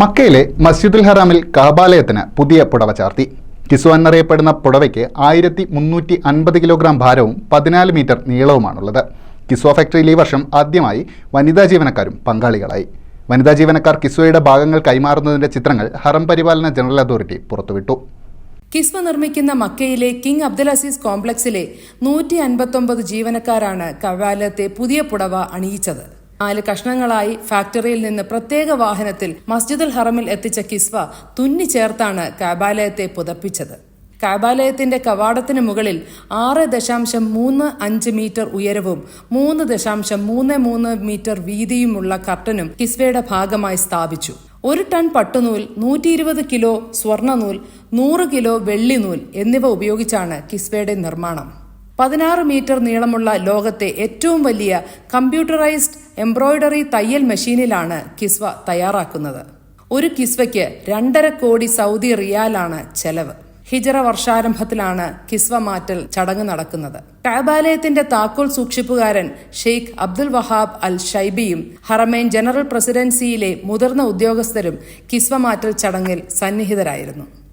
മക്കയിലെ മസ്ജിദുൽ ഹറാമിൽ കാബാലയത്തിന് പുതിയ പുടവ ചാർത്തി. കിസു എന്നറിയപ്പെടുന്ന പുടവയ്ക്ക് ആയിരത്തി മുന്നൂറ്റി അൻപത് കിലോഗ്രാം ഭാരവും പതിനാല് മീറ്റർ നീളവുമാണുള്ളത്. കിസ്വ ഫാക്ടറിയിൽ ഈ വർഷം ആദ്യമായി വനിതാ ജീവനക്കാരും പങ്കാളികളായി. വനിതാ ജീവനക്കാർ കിസ്വയുടെ ഭാഗങ്ങൾ കൈമാറുന്നതിന്റെ ചിത്രങ്ങൾ ഹറം പരിപാലന ജനറൽ അതോറിറ്റി പുറത്തുവിട്ടു. കിസ്വ നിർമ്മിക്കുന്ന മക്കയിലെ കിങ് അബ്ദുൽ അസീസ് കോംപ്ലക്സിലെ നൂറ്റി അൻപത്തൊമ്പത് ജീവനക്കാരാണ് കവാലത്തെ പുതിയ പുടവ അണിയിച്ചത്. നാല് കഷ്ണങ്ങളായി ഫാക്ടറിയിൽ നിന്ന് പ്രത്യേക വാഹനത്തിൽ മസ്ജിദുൽ ഹറമിൽ എത്തിച്ച കിസ്വ തുന്നി ചേർത്താണ് കാബാലയത്തെ പുതപ്പിച്ചത്. കാബാലയത്തിന്റെ കവാടത്തിന് മുകളിൽ ആറ് ദശാംശം മൂന്ന് അഞ്ച് മീറ്റർ ഉയരവും മൂന്ന് ദശാംശം മൂന്ന് മൂന്ന് മീറ്റർ വീതിയുമുള്ള കർട്ടനും കിസ്വയുടെ ഭാഗമായി സ്ഥാപിച്ചു. ഒരു ടൺ പട്ടുനൂൽ നൂറ്റി ഇരുപത് കിലോ സ്വർണനൂൽ നൂറ് കിലോ വെള്ളിനൂൽ എന്നിവ ഉപയോഗിച്ചാണ് കിസ്വയുടെ നിർമ്മാണം. പതിനാറ് മീറ്റർ നീളമുള്ള ലോകത്തെ ഏറ്റവും വലിയ കമ്പ്യൂട്ടറൈസ്ഡ് എംബ്രോയ്ഡറി തയ്യൽ മെഷീനിലാണ് കിസ്വ തയ്യാറാക്കുന്നത്. ഒരു കിസ്വയ്ക്ക് രണ്ടര കോടി സൗദി റിയാലാണ് ചെലവ്. ഹിജറ വർഷാരംഭത്തിലാണ് കിസ്വ മാറ്റൽ ചടങ്ങ് നടക്കുന്നത്. കാബാലയത്തിന്റെ താക്കോൽ സൂക്ഷിപ്പുകാരൻ ഷെയ്ഖ് അബ്ദുൽ വഹാബ് അൽ ഷൈബിയും ഹറമൈൻ ജനറൽ പ്രസിഡൻസിയിലെ മുതിർന്ന ഉദ്യോഗസ്ഥരും കിസ്വ മാറ്റൽ ചടങ്ങിൽ സന്നിഹിതരായിരുന്നു.